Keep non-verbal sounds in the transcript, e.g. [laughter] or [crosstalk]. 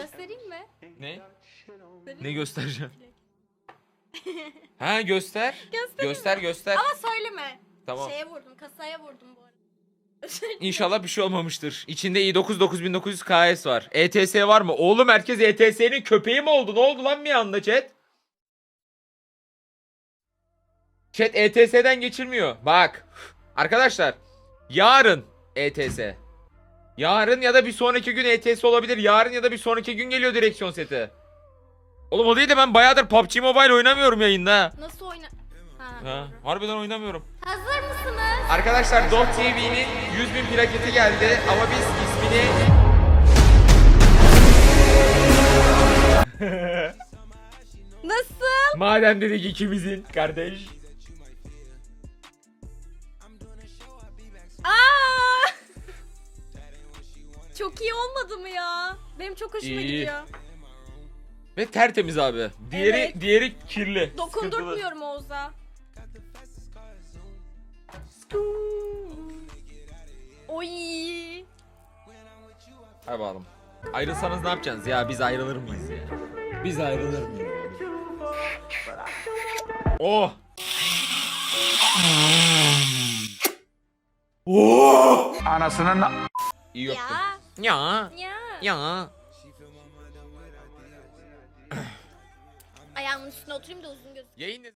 Göstereyim mi? Ne? Ne göstereceğim? Ha göster. Göstereyim Göster mi? göster. Ama söyleme. Tamam. Şeye vurdum, kasaya vurdum bu arada. [laughs] İnşallah bir şey olmamıştır. İçinde i9 9900 KS var. ETS var mı? Oğlum herkes ETS'nin köpeği mi oldu? Ne oldu lan bir anda chat? Chat ETS'den geçilmiyor. Bak. Arkadaşlar. Yarın ETS. Yarın ya da bir sonraki gün ETS olabilir. Yarın ya da bir sonraki gün geliyor direksiyon seti. Oğlum o değil de ben bayağıdır PUBG Mobile oynamıyorum yayında. Nasıl oyna... Ha, Ha, harbiden oynamıyorum. Hazır mısınız? Arkadaşlar Dot TV'nin 100 bin plaketi geldi ama biz ismini... Nasıl? Madem dedik ikimizin kardeş. Çok iyi olmadı mı ya? Benim çok hoşuma İyi. gidiyor. Ve tertemiz abi. Diğeri Evet. diğeri kirli. Dokundurtmuyorum Oğuz'a. Oy. Hadi bakalım. Ayrılsanız ne yapacaksınız ya? Biz ayrılır mıyız ya? Biz ayrılır mıyız? Oh! Oh! Anasının İyi öptüm. Ya. Ya. Ya. Ya. Ayağımın üstüne oturayım da uzun göz. Yayın